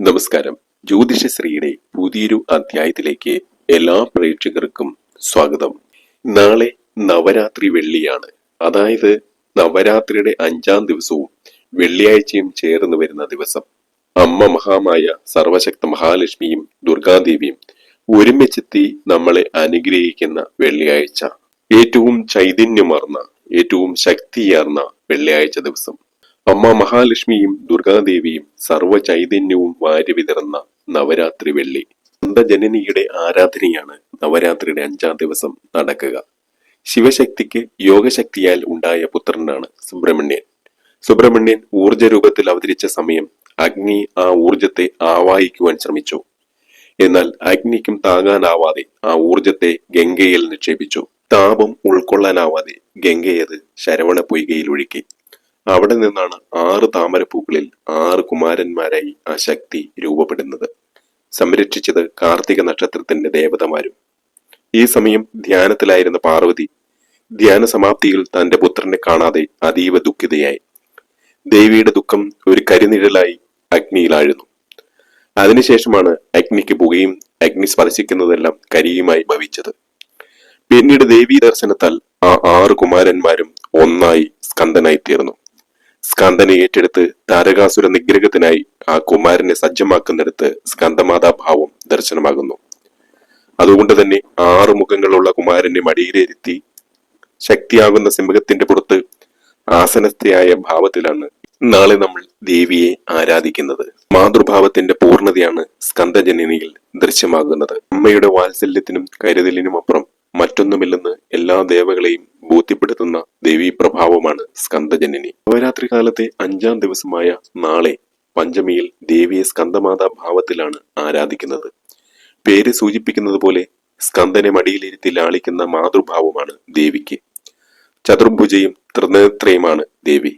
നമസ്കാരം. ജ്യോതിഷശ്രീയുടെ പുതിയൊരു അധ്യായത്തിലേക്ക് എല്ലാ പ്രേക്ഷകർക്കും സ്വാഗതം. നാളെ നവരാത്രി വെള്ളിയാണ്. അതായത് നവരാത്രിയുടെ അഞ്ചാം ദിവസവും വെള്ളിയാഴ്ചയും ചേർന്ന് വരുന്ന ദിവസം. അമ്മ മഹാമായ സർവശക്ത മഹാലക്ഷ്മിയും ദുർഗാദേവിയും ഒരുമിച്ചെത്തി നമ്മളെ അനുഗ്രഹിക്കുന്ന വെള്ളിയാഴ്ച. ഏറ്റവും ചൈതന്യമാർന്ന ഏറ്റവും ശക്തിയാർന്ന വെള്ളിയാഴ്ച ദിവസം. അമ്മ മഹാലക്ഷ്മിയും ദുർഗാദേവിയും സർവ ചൈതന്യവും വാരി വിതറുന്ന നവരാത്രി വെള്ളി. അന്തജനനിയുടെ ആരാധനയാണ് നവരാത്രിയുടെ അഞ്ചാം ദിവസം നടക്കുക. ശിവശക്തിക്ക് യോഗശക്തിയാൽ ഉണ്ടായ പുത്രനാണ് സുബ്രഹ്മണ്യൻ. സുബ്രഹ്മണ്യൻ ഊർജ രൂപത്തിൽ അവതരിച്ച സമയം അഗ്നി ആ ഊർജത്തെ ആവാഹിക്കുവാൻ ശ്രമിച്ചു. എന്നാൽ അഗ്നിക്കും താങ്ങാനാവാതെ ആ ഊർജത്തെ ഗംഗയിൽ നിക്ഷേപിച്ചു. താപം ഉൾക്കൊള്ളാനാവാതെ ഗംഗയത് ശരവണ പൊയ്കയിൽ ഒഴുക്കി. അവിടെ നിന്നാണ് ആറ് താമരപ്പൂക്കളിൽ ആറ് കുമാരന്മാരായി ആ ശക്തി രൂപപ്പെടുന്നത്. സംരക്ഷിച്ചത് കാർത്തിക നക്ഷത്രത്തിന്റെ ദേവതമാരും. ഈ സമയം ധ്യാനത്തിലായിരുന്ന പാർവതി ധ്യാന സമാപ്തിയിൽ തന്റെ പുത്രനെ കാണാതെ അതീവ ദുഃഖിതയായി. ദേവിയുടെ ദുഃഖം ഒരു കരിനിഴലായി അഗ്നിയിലാഴുന്നു. അതിനുശേഷമാണ് അഗ്നിക്ക് പുകയും അഗ്നി സ്പർശിക്കുന്നതെല്ലാം കരിയുമായി ഭവിച്ചത്. പിന്നീട് ദേവീ ദർശനത്താൽ ആ ആറ് കുമാരന്മാരും ഒന്നായി സ്കന്ദനായി തീർന്നു സ്കന്ദനെ ഏറ്റെടുത്ത് താരകാസുര നിഗ്രഹത്തിനായി ആ കുമാരനെ സജ്ജമാക്കുന്നിടത്ത് സ്കന്ദമാതാ ഭാവം ദർശനമാകുന്നു. അതുകൊണ്ട് തന്നെ ആറു മുഖങ്ങളുള്ള കുമാരനെ മടിയിലിരുത്തി ശക്തിയാകുന്ന സിംഹത്തിന്റെ പുറത്ത് ആസനസ്ഥയായ ഭാവത്തിലാണ് നാളെ നമ്മൾ ദേവിയെ ആരാധിക്കുന്നത്. മാതൃഭാവത്തിന്റെ പൂർണതയാണ് സ്കന്ദജനനിയിൽ ദൃശ്യമാകുന്നത്. അമ്മയുടെ വാത്സല്യത്തിനും കരുതലിനും അപ്പുറം മറ്റൊന്നുമില്ലെന്ന് എല്ലാ ദേവകളെയും ബോധ്യപ്പെടുത്തുന്ന ദേവീ പ്രഭാവമാണ് സ്കന്ദജനനി നവരാത്രി കാലത്തെ അഞ്ചാം ദിവസമായ നാളെ പഞ്ചമിയിൽ ദേവിയെ സ്കന്ദമാതാ ഭാവത്തിലാണ് ആരാധിക്കുന്നത്. പേര് സൂചിപ്പിക്കുന്നത് പോലെ സ്കന്ദനെ മടിയിലിരുത്തി ലാളിക്കുന്ന മാതൃഭാവമാണ് ദേവിക്ക്. ചതുർഭുജയും ത്രിനേത്രയുമാണ് ദേവി.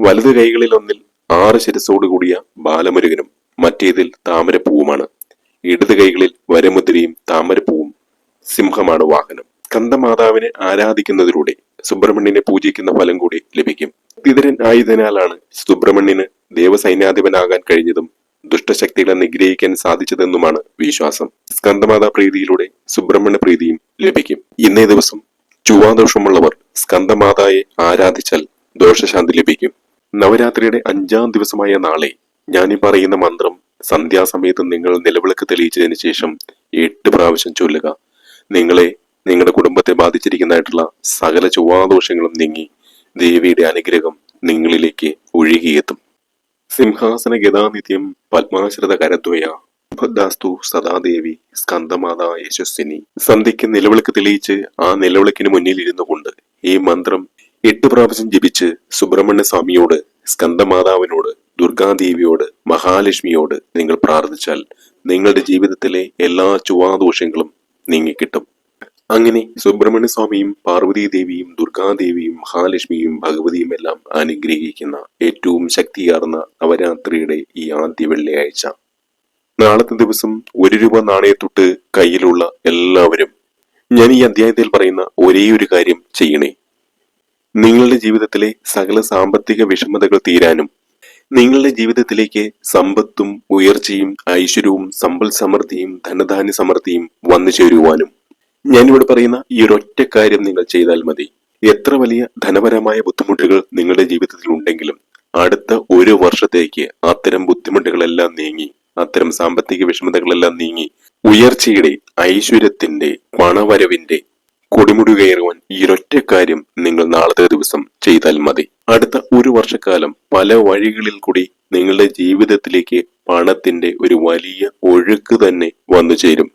വലതു കൈകളിലൊന്നിൽ ആറ് ശിരസോടുകൂടിയ ബാലമുരുകനും മറ്റേതിൽ താമരപ്പൂവുമാണ്. ഇടത് കൈകളിൽ വരമുദ്രയും താമരപ്പൂവും സിംഹമാണ് വാഹനം. സ്കന്ദമാതാവിനെ ആരാധിക്കുന്നതിലൂടെ സുബ്രഹ്മണ്യനെ പൂജിക്കുന്ന ഫലം കൂടി ലഭിക്കും. പിതരൻ ആയതിനാലാണ് സുബ്രഹ്മണ്യന് ദേവസൈന്യാധിപനാകാൻ കഴിഞ്ഞതും ദുഷ്ടശക്തികളെ നിഗ്രഹിക്കാൻ സാധിച്ചതെന്നുമാണ് വിശ്വാസം. സ്കന്ദമാതാ പ്രീതിയിലൂടെ സുബ്രഹ്മണ്യ പ്രീതിയും ലഭിക്കും. ഇന്നേ ദിവസം ചുവാദോഷമുള്ളവർ സ്കന്ദമാതായെ ആരാധിച്ചാൽ ദോഷശാന്തി ലഭിക്കും. നവരാത്രിയുടെ അഞ്ചാം ദിവസമായ നാളെ ഞാനീ പറയുന്ന മന്ത്രം സന്ധ്യാസമയത്ത് നിങ്ങൾ നിലവിളക്ക് തെളിയിച്ചതിന് ശേഷം എട്ട് പ്രാവശ്യം ചൊല്ലുക. നിങ്ങളെ നിങ്ങളുടെ കുടുംബത്തെ ബാധിച്ചിരിക്കുന്നതായിട്ടുള്ള സകല ചൊവ്വാദോഷങ്ങളും നീങ്ങി ദേവിയുടെ അനുഗ്രഹം നിങ്ങളിലേക്ക് ഒഴുകിയെത്തും. സിംഹാസന ഗതാനിത്യം പത്മാശ്രിത കരദ്വയ ഭദ്ദാസ്തു സദാദേവി സ്കന്ദമാത യശസ്വിനി. സന്ധ്യയ്ക്ക് നിലവിളക്ക് തെളിയിച്ച് ആ നിലവിളക്കിന് മുന്നിൽ ഇരുന്നു കൊണ്ട് ഈ മന്ത്രം എട്ട് പ്രാവശ്യം ജപിച്ച് സുബ്രഹ്മണ്യ സ്വാമിയോട് സ്കന്ദമാതാവിനോട് ദുർഗാദേവിയോട് മഹാലക്ഷ്മിയോട് നിങ്ങൾ പ്രാർത്ഥിച്ചാൽ നിങ്ങളുടെ ജീവിതത്തിലെ എല്ലാ ചുവാദോഷങ്ങളും നീങ്ങിക്കിട്ടും. അങ്ങനെ സുബ്രഹ്മണ്യ സ്വാമിയും പാർവതി ദേവിയും ദുർഗാദേവിയും മഹാലക്ഷ്മിയും ഭഗവതിയും എല്ലാം അനുഗ്രഹിക്കുന്ന ഏറ്റവും ശക്തിയാർന്ന നവരാത്രിയുടെ ഈ ആദ്യ വെള്ളിയാഴ്ച. നാളത്തെ ദിവസം ഒരു രൂപ നാണയത്തൊട്ട് കയ്യിലുള്ള എല്ലാവരും ഞാൻ ഈ അധ്യായത്തിൽ പറയുന്ന ഒരേ ഒരു കാര്യം ചെയ്യണേ. നിങ്ങളുടെ ജീവിതത്തിലെ സകല സാമ്പത്തിക വിഷമതകൾ തീരാനും നിങ്ങളുടെ ജീവിതത്തിലേക്ക് സമ്പത്തും ഉയർച്ചയും ഐശ്വര്യവും സമ്പൽ സമൃദ്ധിയും ധനധാന്യ സമൃദ്ധിയും വന്നു ചേരുവാനും. ഞാനിവിടെ പറയുന്ന ഈ ഒരൊറ്റ കാര്യം നിങ്ങൾ ചെയ്താൽ മതി. എത്ര വലിയ ധനപരമായ ബുദ്ധിമുട്ടുകൾ നിങ്ങളുടെ ജീവിതത്തിൽ ഉണ്ടെങ്കിലും അടുത്ത ഒരു വർഷത്തേക്ക് അത്തരം ബുദ്ധിമുട്ടുകളെല്ലാം നീങ്ങി അത്തരം സാമ്പത്തിക വിഷമതകളെല്ലാം നീങ്ങി ഉയർച്ചയുടെ ഐശ്വര്യത്തിന്റെ പണവരവിന്റെ കൊടിമുടി കയറുവാൻ ഈ ഒരൊറ്റ കാര്യം നിങ്ങൾ നാളത്തെ ദിവസം ചെയ്താൽ മതി. അടുത്ത ഒരു വർഷക്കാലം പല വഴികളിൽ കൂടി നിങ്ങളുടെ ജീവിതത്തിലേക്ക് പണത്തിന്റെ ഒരു വലിയ ഒഴുക്ക് തന്നെ വന്നു ചേരും.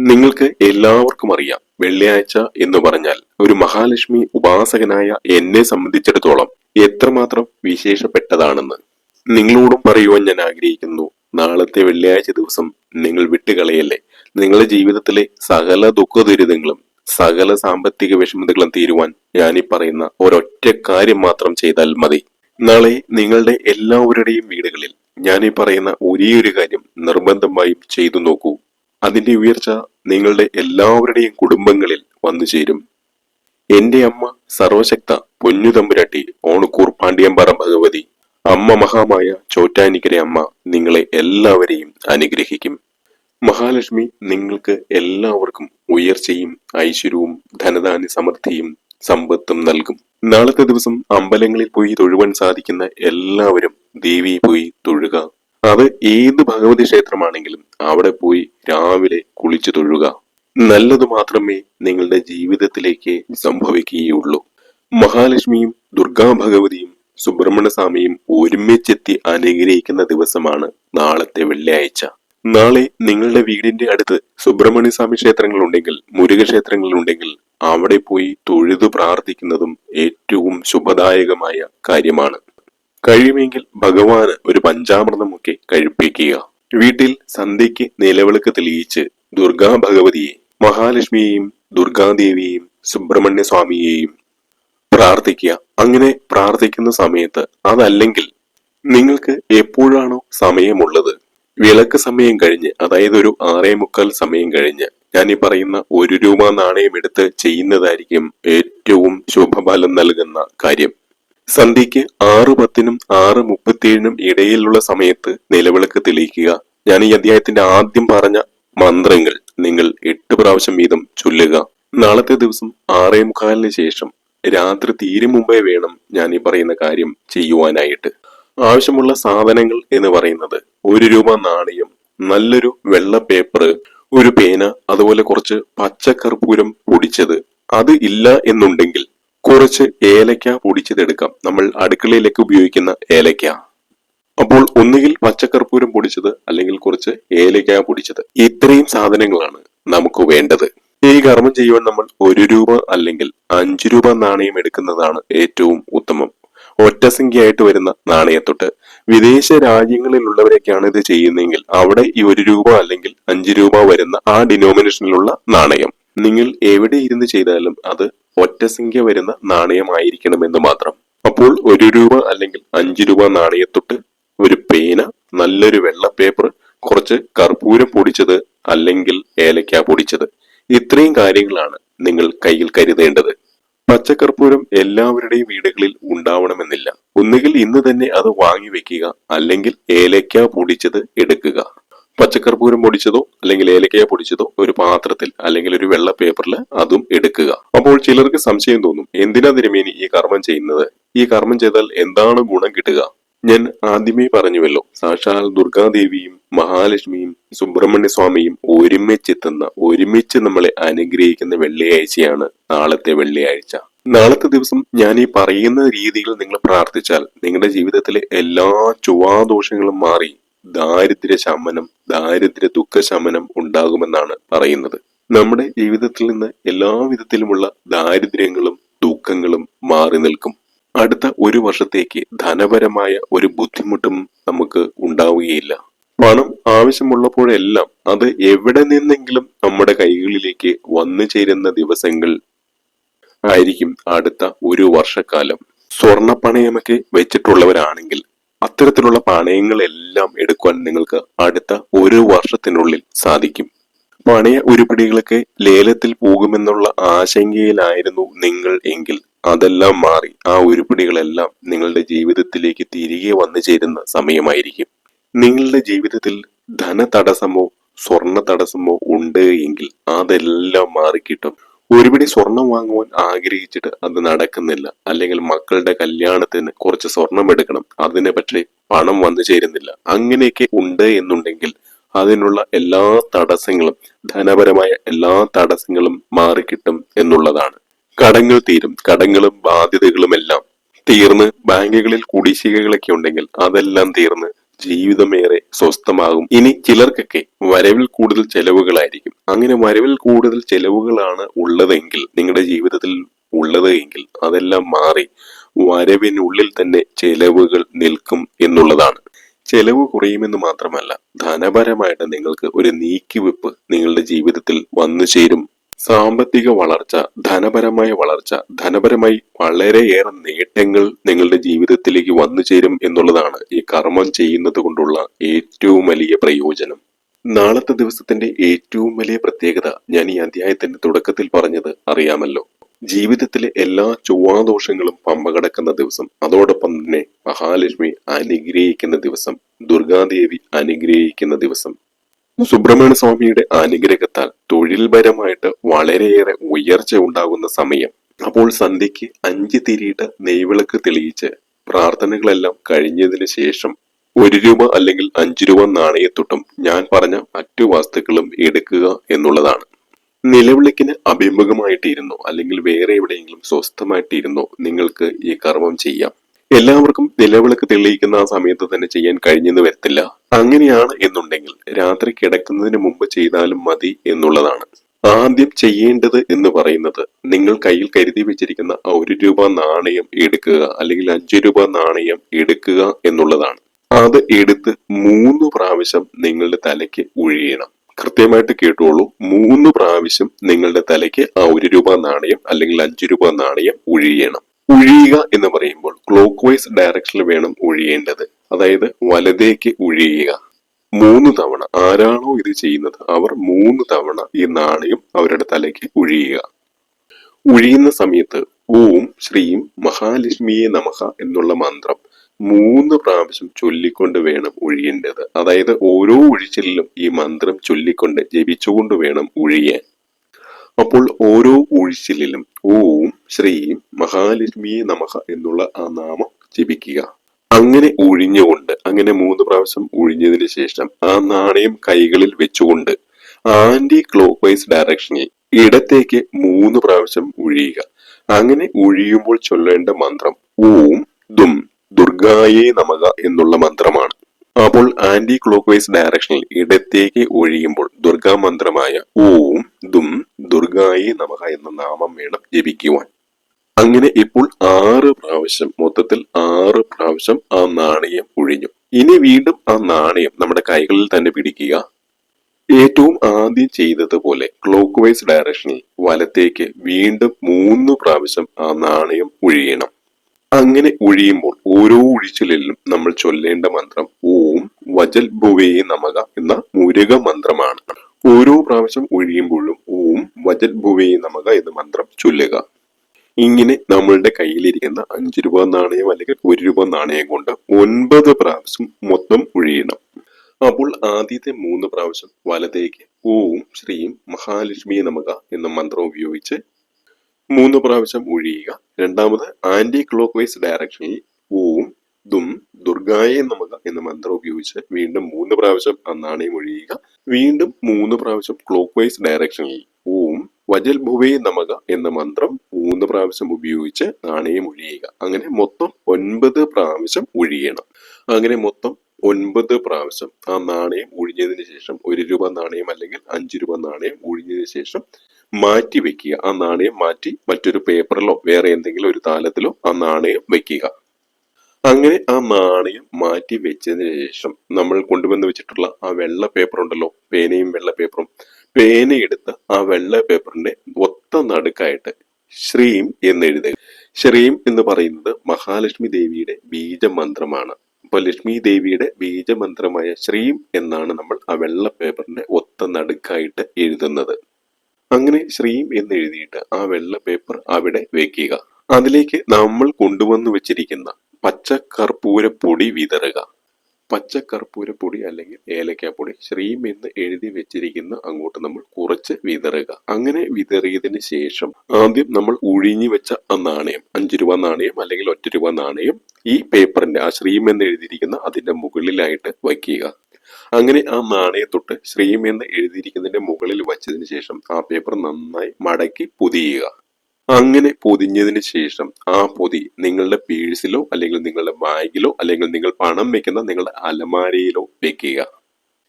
നിങ്ങൾക്ക് എല്ലാവർക്കും അറിയാം വെള്ളിയാഴ്ച എന്ന് പറഞ്ഞാൽ ഒരു മഹാലക്ഷ്മി ഉപാസകനായ എന്നെ സംബന്ധിച്ചിടത്തോളം എത്രമാത്രം വിശേഷപ്പെട്ടതാണെന്ന്. നിങ്ങളോടും പറയുവാൻ ഞാൻ ആഗ്രഹിക്കുന്നു നാളത്തെ വെള്ളിയാഴ്ച ദിവസം നിങ്ങൾ വിട്ടുകളയല്ലേ? നിങ്ങളുടെ ജീവിതത്തിലെ സകല ദുഃഖ ദുരിതങ്ങളും സകല സാമ്പത്തിക വിഷമതകളും തീരുവാൻ ഞാൻ ഈ പറയുന്ന ഒരൊറ്റ കാര്യം മാത്രം ചെയ്താൽ മതി. നാളെ നിങ്ങളുടെ എല്ലാവരുടെയും വീടുകളിൽ ഞാൻ ഈ പറയുന്ന ഒരേ ഒരു കാര്യം നിർബന്ധമായും ചെയ്തു നോക്കൂ. അതിന്റെ ഉയർച്ച നിങ്ങളുടെ എല്ലാവരുടെയും കുടുംബങ്ങളിൽ വന്നു ചേരും. എന്റെ അമ്മ സർവശക്ത പൊന്നുതമ്പുരാട്ടി ഓണക്കൂർ പാണ്ഡ്യമ്പാറ ഭഗവതി. അമ്മ മഹാമായ ചോറ്റാനിക്കര അമ്മ നിങ്ങളെ എല്ലാവരെയും അനുഗ്രഹിക്കും. മഹാലക്ഷ്മി നിങ്ങൾക്ക് എല്ലാവർക്കും ഉയർച്ചയും ഐശ്വര്യവും ധനധാന്യ സമൃദ്ധിയും സമ്പത്തും നൽകും. നാളത്തെ ദിവസം അമ്പലങ്ങളിൽ പോയി തൊഴുവാൻ സാധിക്കുന്ന എല്ലാവരും ദേവിയെ പോയി തൊഴുക. അത് ഏത് ഭഗവതി ക്ഷേത്രമാണെങ്കിലും അവിടെ പോയി രാവിലെ കുളിച്ചു തൊഴുക. നല്ലത് മാത്രമേ നിങ്ങളുടെ ജീവിതത്തിലേക്ക് സംഭവിക്കുകയുള്ളൂ. മഹാലക്ഷ്മിയും ദുർഗാ ഭഗവതിയും സുബ്രഹ്മണ്യ സ്വാമിയും ഒരുമിച്ചെത്തി അനുഗ്രഹിക്കുന്ന ദിവസമാണ് നാളത്തെ വെള്ളിയാഴ്ച. നാളെ നിങ്ങളുടെ വീടിന്റെ അടുത്ത് സുബ്രഹ്മണ്യ സ്വാമി ക്ഷേത്രങ്ങളുണ്ടെങ്കിൽ മുരുകക്ഷേത്രങ്ങളുണ്ടെങ്കിൽ അവിടെ പോയി തൊഴുതു പ്രാർത്ഥിക്കുന്നതും ഏറ്റവും ശുഭദായകമായ കാര്യമാണ്. കഴിയുമെങ്കിൽ ഭഗവാന് ഒരു പഞ്ചാമൃതമൊക്കെ കഴിപ്പിക്കുക. വീട്ടിൽ സന്ധ്യയ്ക്ക് നിലവിളക്ക് തെളിയിച്ച് ദുർഗാ ഭഗവതിയെ മഹാലക്ഷ്മിയെയും ദുർഗാദേവിയെയും സുബ്രഹ്മണ്യ സ്വാമിയെയും പ്രാർത്ഥിക്കുക. അങ്ങനെ പ്രാർത്ഥിക്കുന്ന സമയത്ത് അതല്ലെങ്കിൽ നിങ്ങൾക്ക് എപ്പോഴാണോ സമയമുള്ളത് വിളക്ക് സമയം കഴിഞ്ഞ് അതായത് ഒരു ആറേ മുക്കാൽ സമയം കഴിഞ്ഞ് ഞാൻ ഈ പറയുന്ന ഒരു രൂപ നാണയം എടുത്ത് ചെയ്യുന്നതായിരിക്കും ഏറ്റവും ശുഭഫലം നൽകുന്ന കാര്യം. സന്ധ്യയ്ക്ക് ആറ് പത്തിനും ആറ് മുപ്പത്തിയേഴിനും ഇടയിലുള്ള സമയത്ത് നിലവിളക്ക് തെളിയിക്കുക. ഞാൻ ഈ അധ്യായത്തിന്റെ ആദ്യം പറഞ്ഞ മന്ത്രങ്ങൾ നിങ്ങൾ എട്ട് പ്രാവശ്യം വീതം ചൊല്ലുക. നാളത്തെ ദിവസം ആറേ മുക്കാലിന് ശേഷം രാത്രി തീരും മുമ്പേ വേണം ഞാൻ ഈ പറയുന്ന കാര്യം ചെയ്യുവാനായിട്ട്. ആവശ്യമുള്ള സാധനങ്ങൾ എന്ന് പറയുന്നത് ഒരു രൂപ നാണയം നല്ലൊരു വെള്ള പേപ്പർ ഒരു പേന അതുപോലെ കുറച്ച് പച്ചക്കർപ്പൂരം പൊടിച്ചത്. അത് ഇല്ല എന്നുണ്ടെങ്കിൽ കുറച്ച് ഏലക്ക പൊടിച്ചതെടുക്കാം. നമ്മൾ അടുക്കളയിലേക്ക് ഉപയോഗിക്കുന്ന ഏലക്ക അപ്പോൾ ഒന്നുകിൽ പച്ചക്കർപ്പൂരം പൊടിച്ചത് അല്ലെങ്കിൽ കുറച്ച് ഏലക്ക പൊടിച്ചത്. ഇത്രയും സാധനങ്ങളാണ് നമുക്ക് വേണ്ടത്. ഈ കർമ്മം ചെയ്യുവാൻ നമ്മൾ ഒരു രൂപ അല്ലെങ്കിൽ അഞ്ചു രൂപ നാണയം എടുക്കുന്നതാണ് ഏറ്റവും ഉത്തമം. ഒറ്റ സംഖ്യയായിട്ട് വരുന്ന നാണയത്തൊട്ട്. വിദേശ രാജ്യങ്ങളിലുള്ളവരൊക്കെയാണ് ഇത് ചെയ്യുന്നതെങ്കിൽ അവിടെ ഈ ഒരു രൂപ അല്ലെങ്കിൽ അഞ്ച് രൂപ വരുന്ന ആ ഡിനോമിനേഷനിലുള്ള നാണയം. നിങ്ങൾ എവിടെ ഇരുന്ന് ചെയ്താലും അത് ഒറ്റ സംഖ്യ വരുന്ന നാണയമായിരിക്കണമെന്ന് മാത്രം. അപ്പോൾ ഒരു രൂപ അല്ലെങ്കിൽ അഞ്ച് രൂപ നാണയത്തൊട്ട് ഒരു പേന നല്ലൊരു വെള്ള പേപ്പർ കുറച്ച് കർപ്പൂരം പൊടിച്ചത് അല്ലെങ്കിൽ ഏലക്ക പൊടിച്ചത്. ഇത്രയും കാര്യങ്ങളാണ് നിങ്ങൾ കയ്യിൽ കരുതേണ്ടത്. പച്ചക്കർപ്പൂരം എല്ലാവരുടെയും വീടുകളിൽ ഉണ്ടാവണമെന്നില്ല. ഒന്നുകിൽ ഇന്ന് തന്നെ അത് വാങ്ങി വെക്കുക അല്ലെങ്കിൽ ഏലക്ക പൊടിച്ചത് എടുക്കുക. പച്ചക്കർപ്പൂരം പൊടിച്ചതോ അല്ലെങ്കിൽ ഏലക്കയ പൊടിച്ചതോ ഒരു പാത്രത്തിൽ അല്ലെങ്കിൽ ഒരു വെള്ള പേപ്പറിൽ അതും എടുക്കുക. അപ്പോൾ ചിലർക്ക് സംശയം തോന്നും എന്തിനാ തിരുമേനി ഈ കർമ്മം ചെയ്യുന്നത്? ഈ കർമ്മം ചെയ്താൽ എന്താണ് ഗുണം കിട്ടുക? ഞാൻ ആദ്യമേ പറഞ്ഞുവല്ലോ സാക്ഷാൽ ദുർഗാദേവിയും മഹാലക്ഷ്മിയും സുബ്രഹ്മണ്യ സ്വാമിയും ഒരുമിച്ചെത്തുന്ന ഒരുമിച്ച് നമ്മളെ അനുഗ്രഹിക്കുന്ന വെള്ളിയാഴ്ചയാണ് നാളത്തെ വെള്ളിയാഴ്ച. നാളത്തെ ദിവസം ഞാൻ ഈ പറയുന്ന രീതിയിൽ നിങ്ങൾ പ്രാർത്ഥിച്ചാൽ നിങ്ങളുടെ ജീവിതത്തിലെ എല്ലാ ചുവാദോഷങ്ങളും മാറി ദാരിദ്ര്യ ശമനം ദാരിദ്ര്യ ദുഃഖ ശമനം ഉണ്ടാകുമെന്നാണ് പറയുന്നത്. നമ്മുടെ ജീവിതത്തിൽ നിന്ന് എല്ലാ വിധത്തിലുമുള്ള ദാരിദ്ര്യങ്ങളും ദുഃഖങ്ങളും മാറി നിൽക്കും. അടുത്ത ഒരു വർഷത്തേക്ക് ധനപരമായ ഒരു ബുദ്ധിമുട്ടും നമുക്ക് ഉണ്ടാവുകയില്ല. പണം ആവശ്യമുള്ളപ്പോഴെല്ലാം അത് എവിടെ നിന്നെങ്കിലും നമ്മുടെ കൈകളിലേക്ക് വന്നു ചേരുന്ന ദിവസങ്ങൾ ആയിരിക്കും അടുത്ത ഒരു വർഷക്കാലം. സ്വർണ പണയമൊക്കെ വെച്ചിട്ടുള്ളവരാണെങ്കിൽ അത്തരത്തിലുള്ള പണയങ്ങളെല്ലാം എടുക്കുവാൻ നിങ്ങൾക്ക് അടുത്ത ഒരു വർഷത്തിനുള്ളിൽ സാധിക്കും. പണയ ഉരുപിടികളൊക്കെ ലേലത്തിൽ പോകുമെന്നുള്ള ആശങ്കയിലായിരുന്നു നിങ്ങൾ എങ്കിൽ അതെല്ലാം മാറി. ആ ഉരുപിടികളെല്ലാം നിങ്ങളുടെ ജീവിതത്തിലേക്ക് തിരികെ വന്നു ചേരുന്ന സമയമായിരിക്കും. നിങ്ങളുടെ ജീവിതത്തിൽ ധന തടസ്സമോ സ്വർണ തടസ്സമോ ഉണ്ട് എങ്കിൽ അതെല്ലാം മാറിക്കിട്ടും. ഒരുപിടി സ്വർണം വാങ്ങുവാൻ ആഗ്രഹിച്ചിട്ട് അത് നടക്കുന്നില്ല. അല്ലെങ്കിൽ മക്കളുടെ കല്യാണത്തിന് കുറച്ച് സ്വർണം എടുക്കണം. അതിനെ പറ്റി പണം വന്നു ചേരുന്നില്ല. അങ്ങനെയൊക്കെ ഉണ്ട് എന്നുണ്ടെങ്കിൽ അതിനുള്ള എല്ലാ തടസ്സങ്ങളും ധനപരമായ എല്ലാ തടസ്സങ്ങളും മാറിക്കിട്ടും എന്നുള്ളതാണ്. കടങ്ങൾ തീരും. കടങ്ങളും ബാധ്യതകളും എല്ലാം തീർന്ന് ബാങ്കുകളിൽ കുടിശ്ശികകളൊക്കെ ഉണ്ടെങ്കിൽ അതെല്ലാം തീർന്ന് ജീവിതമേറെ സ്വസ്ഥമാകും. ഇനി ചിലർക്കൊക്കെ വരവിൽ കൂടുതൽ ചെലവുകളായിരിക്കും. അങ്ങനെ വരവിൽ കൂടുതൽ ചെലവുകളാണ് ഉള്ളതെങ്കിൽ നിങ്ങളുടെ ജീവിതത്തിൽ ഉള്ളത് എങ്കിൽ അതെല്ലാം മാറി വരവിനുള്ളിൽ തന്നെ ചെലവുകൾ നിൽക്കും എന്നുള്ളതാണ്. ചെലവ് കുറയുമെന്ന് മാത്രമല്ല ധനപരമായിട്ട് നിങ്ങൾക്ക് ഒരു നീക്കിവെപ്പ് നിങ്ങളുടെ ജീവിതത്തിൽ വന്നു ചേരും. സാമ്പത്തിക വളർച്ച ധനപരമായ വളർച്ച ധനപരമായി വളരെയേറെ നേട്ടങ്ങൾ നിങ്ങളുടെ ജീവിതത്തിലേക്ക് വന്നു ചേരും എന്നുള്ളതാണ് ഈ കർമ്മം ചെയ്യുന്നത് കൊണ്ടുള്ള ഏറ്റവും വലിയ പ്രയോജനം. നാളത്തെ ദിവസത്തിന്റെ ഏറ്റവും വലിയ പ്രത്യേകത ഞാൻ ഈ അധ്യായത്തിന്റെ തുടക്കത്തിൽ പറഞ്ഞത് അറിയാമല്ലോ. ജീവിതത്തിലെ എല്ലാ ചൊവ്വാദോഷങ്ങളും പമ്പ കടക്കുന്ന ദിവസം അതോടൊപ്പം തന്നെ മഹാലക്ഷ്മി അനുഗ്രഹിക്കുന്ന ദിവസം ദുർഗാദേവി അനുഗ്രഹിക്കുന്ന ദിവസം സുബ്രഹ്മണ്യ സ്വാമിയുടെ അനുഗ്രഹത്താൽ തൊഴിൽപരമായിട്ട് വളരെയേറെ ഉയർച്ച ഉണ്ടാകുന്ന സമയം. അപ്പോൾ സന്ധ്യയ്ക്ക് അഞ്ച് തിരിയിട്ട് നെയ്വിളക്ക് തെളിയിച്ച് പ്രാർത്ഥനകളെല്ലാം കഴിഞ്ഞതിന് ശേഷം ഒരു രൂപ അല്ലെങ്കിൽ അഞ്ചു രൂപ നാണയത്തൊട്ടും ഞാൻ പറഞ്ഞ മറ്റു വസ്തുക്കളും എടുക്കുക എന്നുള്ളതാണ്. നിലവിളക്കിന് അഭിമുഖമായിട്ടിരുന്നോ അല്ലെങ്കിൽ വേറെ എവിടെയെങ്കിലും സ്വസ്ഥമായിട്ടിരുന്നോ നിങ്ങൾക്ക് ഈ കർമ്മം ചെയ്യാം. എല്ലാവർക്കും നിലവിളക്ക് തെളിയിക്കുന്ന ആ സമയത്ത് തന്നെ ചെയ്യാൻ കഴിഞ്ഞെന്ന് വരത്തില്ല. അങ്ങനെയാണ് എന്നുണ്ടെങ്കിൽ രാത്രി കിടക്കുന്നതിന് മുമ്പ് ചെയ്താലും മതി എന്നുള്ളതാണ്. ആദ്യം ചെയ്യേണ്ടത് എന്ന് പറയുന്നത് നിങ്ങൾ കയ്യിൽ കരുതി വെച്ചിരിക്കുന്ന ഒരു രൂപ നാണയം എടുക്കുക അല്ലെങ്കിൽ അഞ്ചു രൂപ നാണയം എടുക്കുക എന്നുള്ളതാണ്. അത് എടുത്ത് മൂന്ന് പ്രാവശ്യം നിങ്ങളുടെ തലയ്ക്ക് ഒഴിയണം കൃത്യമായിട്ട് കേട്ടോളൂ മൂന്ന് പ്രാവശ്യം നിങ്ങളുടെ തലയ്ക്ക് ആ ഒരു രൂപ നാണയം അല്ലെങ്കിൽ അഞ്ചു രൂപ നാണയം ഒഴിയണം ഒഴിയുക എന്ന് പറയുമ്പോൾ ക്ലോക്ക് വൈസ് ഡയറക്ഷനിൽ വേണം ഒഴിയേണ്ടത് അതായത് വലതേക്ക് ഒഴിയുക മൂന്ന് തവണ ആരാണോ ഇത് ചെയ്യുന്നത് അവർ മൂന്ന് തവണ ഈ നാണയം അവരുടെ തലയ്ക്ക് ഒഴിയുക ഒഴിയുന്ന സമയത്ത് ഓം ശ്രീം മഹാലക്ഷ്മിയെ നമഹ എന്നുള്ള മന്ത്രം മൂന്ന് പ്രാവശ്യം ചൊല്ലിക്കൊണ്ട് വേണം ഒഴിയേണ്ടത് അതായത് ഓരോ ഒഴിച്ചിലും ഈ മന്ത്രം ചൊല്ലിക്കൊണ്ട് ജപിച്ചുകൊണ്ട് വേണം ഒഴിയാൻ അപ്പോൾ ഓരോ ഉഴിച്ചിലും ഓം ശ്രീം മഹാലക്ഷ്മിയെ നമഹ എന്നുള്ള ആ നാമം ജപിക്കുക. അങ്ങനെ ഒഴിഞ്ഞുകൊണ്ട് അങ്ങനെ മൂന്ന് പ്രാവശ്യം ഒഴിഞ്ഞതിന് ശേഷം ആ നാണയം കൈകളിൽ വെച്ചുകൊണ്ട് ആന്റി ക്ലോക്ക് വൈസ് ഡയറക്ഷനിൽ ഇടത്തേക്ക് മൂന്ന് പ്രാവശ്യം ഒഴിയുക. അങ്ങനെ ഒഴിയുമ്പോൾ ചൊല്ലേണ്ട മന്ത്രം ഓം ദും ദുർഗായേ നമക എന്നുള്ള മന്ത്രമാണ്. അപ്പോൾ ആന്റി ക്ലോക്ക് വൈസ് ഡയറക്ഷനിൽ ഇടത്തേക്ക് ഒഴിയുമ്പോൾ ദുർഗാ മന്ത്രമായ ഓം ദും ദുർഗായി നമക എന്ന നാമം വേണം ജപിക്കുവാൻ. അങ്ങനെ ഇപ്പോൾ ആറ് പ്രാവശ്യം മൊത്തത്തിൽ ആറ് പ്രാവശ്യം ആ നാണയം ഒഴിഞ്ഞു. ഇനി വീണ്ടും ആ നാണയം നമ്മുടെ കൈകളിൽ തന്നെ പിടിക്കുക. ഏറ്റവും ആദ്യം ചെയ്തതുപോലെ ക്ലോക്ക് വൈസ് ഡയറക്ഷനിൽ വലത്തേക്ക് വീണ്ടും മൂന്ന് പ്രാവശ്യം ആ നാണയം ഒഴിയണം. അങ്ങനെ ഒഴിയുമ്പോൾ ഓരോ ഒഴിച്ചിലും നമ്മൾ ചൊല്ലേണ്ട മന്ത്രം ഓം വജൽ ഭുവേ നമക എന്ന മുരുക മന്ത്രമാണ്. ഓരോ പ്രാവശ്യം ഒഴിയുമ്പോഴും ഓം വജൽ ഭുവേ നമക എന്ന മന്ത്രം ചൊല്ലുക. ഇങ്ങനെ നമ്മളുടെ കയ്യിലിരിക്കുന്ന അഞ്ച് രൂപ നാണയം അല്ലെങ്കിൽ ഒരു രൂപ നാണയം കൊണ്ട് ഒൻപത് പ്രാവശ്യം മൊത്തം ഒഴിയണം. അപ്പോൾ ആദ്യത്തെ മൂന്ന് പ്രാവശ്യം വലതേക്ക് ഓം ശ്രീം മഹാലക്ഷ്മി നമക എന്ന മന്ത്രം ഉപയോഗിച്ച് മൂന്ന് പ്രാവശ്യം ഒഴിയുക. രണ്ടാമത് ആന്റി ക്ലോക്ക് വൈസ് ഡയറക്ഷനിൽ ഓം ദും ദുർഗായ നമക എന്ന മന്ത്രം ഉപയോഗിച്ച് വീണ്ടും മൂന്ന് പ്രാവശ്യം ആ ഒഴിയുക. വീണ്ടും മൂന്ന് പ്രാവശ്യം ക്ലോക്ക് വൈസ് ഡയറക്ഷനിൽ ഓം വജൽ ഭുവേ നമക എന്ന മന്ത്രം മൂന്ന് പ്രാവശ്യം ഉപയോഗിച്ച് നാണയം ഒഴിയുക. അങ്ങനെ മൊത്തം ഒൻപത് പ്രാവശ്യം ഒഴിയണം. അങ്ങനെ മൊത്തം ഒൻപത് പ്രാവശ്യം ആ നാണയം ഒഴിഞ്ഞതിന് ശേഷം ഒരു രൂപ നാണയം അല്ലെങ്കിൽ അഞ്ച് രൂപ നാണയം ഒഴിഞ്ഞതിന് ശേഷം മാറ്റി വെക്കുക. ആ നാണയം മാറ്റി മറ്റൊരു പേപ്പറിലോ വേറെ എന്തെങ്കിലും ഒരു താലത്തിലോ ആ നാണയം വെക്കുക. അങ്ങനെ ആ നാണയം മാറ്റി വെച്ചതിന് ശേഷം നമ്മൾ കൊണ്ടുവന്ന് വെച്ചിട്ടുള്ള ആ വെള്ള പേപ്പർ ഉണ്ടല്ലോ പേനയും വെള്ള പേപ്പറും പേന എടുത്ത് ആ വെള്ള പേപ്പറിന്റെ ഒത്ത നടുക്കായിട്ട് ശ്രീം എന്ന് എഴുതുക. ശ്രീം എന്ന് പറയുന്നത് മഹാലക്ഷ്മി ദേവിയുടെ ബീജമന്ത്രമാണ്. അപ്പൊ ലക്ഷ്മി ദേവിയുടെ ബീജമന്ത്രമായ ശ്രീം എന്നാണ് നമ്മൾ ആ വെള്ള പേപ്പറിന്റെ ഒത്ത നടുക്കായിട്ട് എഴുതുന്നത്. അങ്ങനെ ശ്രീം എന്ന് എഴുതിയിട്ട് ആ വെള്ള പേപ്പർ അവിടെ വെക്കുക. അതിലേക്ക് നമ്മൾ കൊണ്ടുവന്നു വെച്ചിരിക്കുന്ന പച്ചക്കർപ്പൂരപ്പൊടി വിതറുക. പച്ചക്കർപ്പൂരപ്പൊടി അല്ലെങ്കിൽ ഏലക്കാപ്പൊടി ശ്രീം എന്ന് എഴുതി വെച്ചിരിക്കുന്ന അങ്ങോട്ട് നമ്മൾ കുറച്ച് വിതറുക. അങ്ങനെ വിതറിയതിന് ശേഷം ആദ്യം നമ്മൾ ഉഴിഞ്ഞു വെച്ച ആ നാണയം അഞ്ചു രൂപ നാണയം അല്ലെങ്കിൽ ഒറ്റ രൂപ നാണയം ഈ പേപ്പറിന്റെ ആ ശ്രീം എന്ന് എഴുതിയിരിക്കുന്ന അതിന്റെ മുകളിലായിട്ട് വയ്ക്കുക. അങ്ങനെ ആ നാണയത്തൊട്ട് ശ്രീം എന്ന് എഴുതിയിരിക്കുന്നതിന്റെ മുകളിൽ വച്ചതിന് ശേഷം ആ പേപ്പർ നന്നായി മടക്കി പൊതിയുക. അങ്ങനെ പൊതിഞ്ഞതിന് ശേഷം ആ പൊതി നിങ്ങളുടെ പേഴ്സിലോ അല്ലെങ്കിൽ നിങ്ങളുടെ ബാഗിലോ അല്ലെങ്കിൽ നിങ്ങൾ പണം വെക്കുന്ന നിങ്ങളുടെ അലമാരയിലോ വെക്കുക.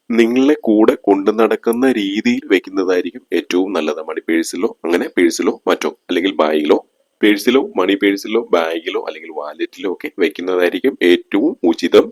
നിങ്ങളെ കൂടെ കൊണ്ടു നടക്കുന്ന രീതിയിൽ വെക്കുന്നതായിരിക്കും ഏറ്റവും നല്ലത്. മണി പേഴ്സിലോ അങ്ങനെ പേഴ്സിലോ മറ്റോ അല്ലെങ്കിൽ ബാഗിലോ പേഴ്സിലോ മണി പേഴ്സിലോ ബാഗിലോ അല്ലെങ്കിൽ വാലറ്റിലോ ഒക്കെ വെക്കുന്നതായിരിക്കും ഏറ്റവും ഉചിതം.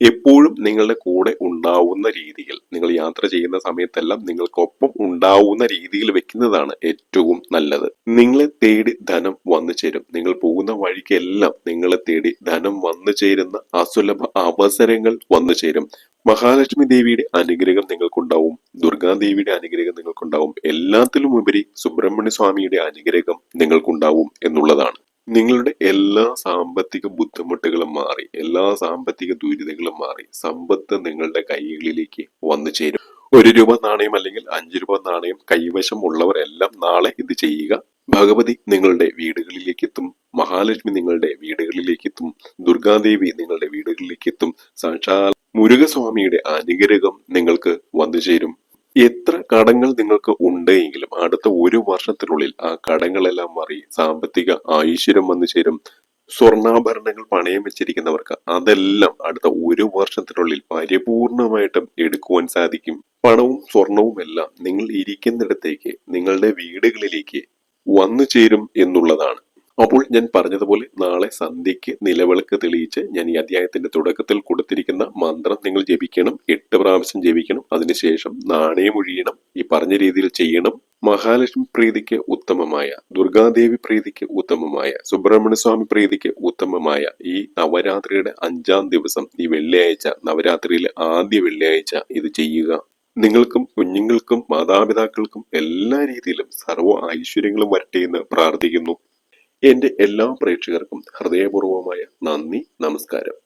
എപ്പോഴും നിങ്ങളുടെ കൂടെ ഉണ്ടാവുന്ന രീതിയിൽ നിങ്ങൾ യാത്ര ചെയ്യുന്ന സമയത്തെല്ലാം നിങ്ങൾക്കൊപ്പം ഉണ്ടാവുന്ന രീതിയിൽ വെക്കുന്നതാണ് ഏറ്റവും നല്ലത്. നിങ്ങളെ തേടി ധനം വന്നു ചേരും. നിങ്ങൾ പോകുന്ന വഴിക്കെല്ലാം നിങ്ങളെ തേടി ധനം വന്നു ചേരുന്ന അസുലഭ അവസരങ്ങൾ വന്നു ചേരും. മഹാലക്ഷ്മി ദേവിയുടെ അനുഗ്രഹം നിങ്ങൾക്കുണ്ടാവും ദുർഗാദേവിയുടെ അനുഗ്രഹം നിങ്ങൾക്കുണ്ടാവും എല്ലാത്തിലും ഉപരി സുബ്രഹ്മണ്യ സ്വാമിയുടെ അനുഗ്രഹം നിങ്ങൾക്കുണ്ടാവും എന്നുള്ളതാണ്. നിങ്ങളുടെ എല്ലാ സാമ്പത്തിക ബുദ്ധിമുട്ടുകളും മാറി എല്ലാ സാമ്പത്തിക ദുരിതങ്ങളും മാറി സമ്പത്ത് നിങ്ങളുടെ കൈകളിലേക്ക് വന്നു ചേരും. ഒരു രൂപ നാണയം അല്ലെങ്കിൽ അഞ്ചു രൂപ നാണയം കൈവശം ഉള്ളവരെല്ലാം നാളെ ഇത് ചെയ്യുക. ഭഗവതി നിങ്ങളുടെ വീടുകളിലേക്ക് എത്തും മഹാലക്ഷ്മി നിങ്ങളുടെ വീടുകളിലേക്ക് എത്തും ദുർഗാദേവി നിങ്ങളുടെ വീടുകളിലേക്ക് എത്തും സാക്ഷാൽ മുരുകസ്വാമിയുടെ അനുഗ്രഹം നിങ്ങൾക്ക് വന്നു ചേരും. എത്ര കടങ്ങൾ നിങ്ങൾക്ക് ഉണ്ടെങ്കിലും അടുത്ത ഒരു വർഷത്തിനുള്ളിൽ ആ കടങ്ങളെല്ലാം മാറി സാമ്പത്തിക ഐശ്വര്യം വന്നു ചേരും. സ്വർണാഭരണങ്ങൾ പണയം വെച്ചിരിക്കുന്നവർക്ക് അതെല്ലാം അടുത്ത ഒരു വർഷത്തിനുള്ളിൽ പരിപൂർണമായിട്ടും എടുക്കുവാൻ സാധിക്കും. പണവും സ്വർണവും എല്ലാം നിങ്ങൾ ഇരിക്കുന്നിടത്തേക്ക് നിങ്ങളുടെ വീടുകളിലേക്ക് വന്നു ചേരും എന്നുള്ളതാണ്. അപ്പോൾ ഞാൻ പറഞ്ഞതുപോലെ നാളെ സന്ധ്യയ്ക്ക് നിലവിളക്ക് തെളിയിച്ച് ഞാൻ ഈ അധ്യായത്തിന്റെ തുടക്കത്തിൽ കൊടുത്തിരിക്കുന്ന മന്ത്രം നിങ്ങൾ ജപിക്കണം എട്ട് പ്രാവശ്യം ജപിക്കണം അതിനുശേഷം നാണയം ഒഴിയണം ഈ പറഞ്ഞ രീതിയിൽ ചെയ്യണം. മഹാലക്ഷ്മി പ്രീതിക്ക് ഉത്തമമായ ദുർഗാദേവി പ്രീതിക്ക് ഉത്തമമായ സുബ്രഹ്മണ്യ സ്വാമി പ്രീതിക്ക് ഉത്തമമായ ഈ നവരാത്രിയുടെ അഞ്ചാം ദിവസം ഈ വെള്ളിയാഴ്ച നവരാത്രിയിലെ ആദ്യ വെള്ളിയാഴ്ച ഇത് ചെയ്യുക നിങ്ങൾക്കും കുഞ്ഞുങ്ങൾക്കും മാതാപിതാക്കൾക്കും എല്ലാ രീതിയിലും സർവ ഐശ്വര്യങ്ങളും വരട്ടെ എന്ന് പ്രാർത്ഥിക്കുന്നു. എന്റെ എല്ലാ പ്രേക്ഷകർക്കും ഹൃദയപൂർവമായ നന്ദി നമസ്കാരം.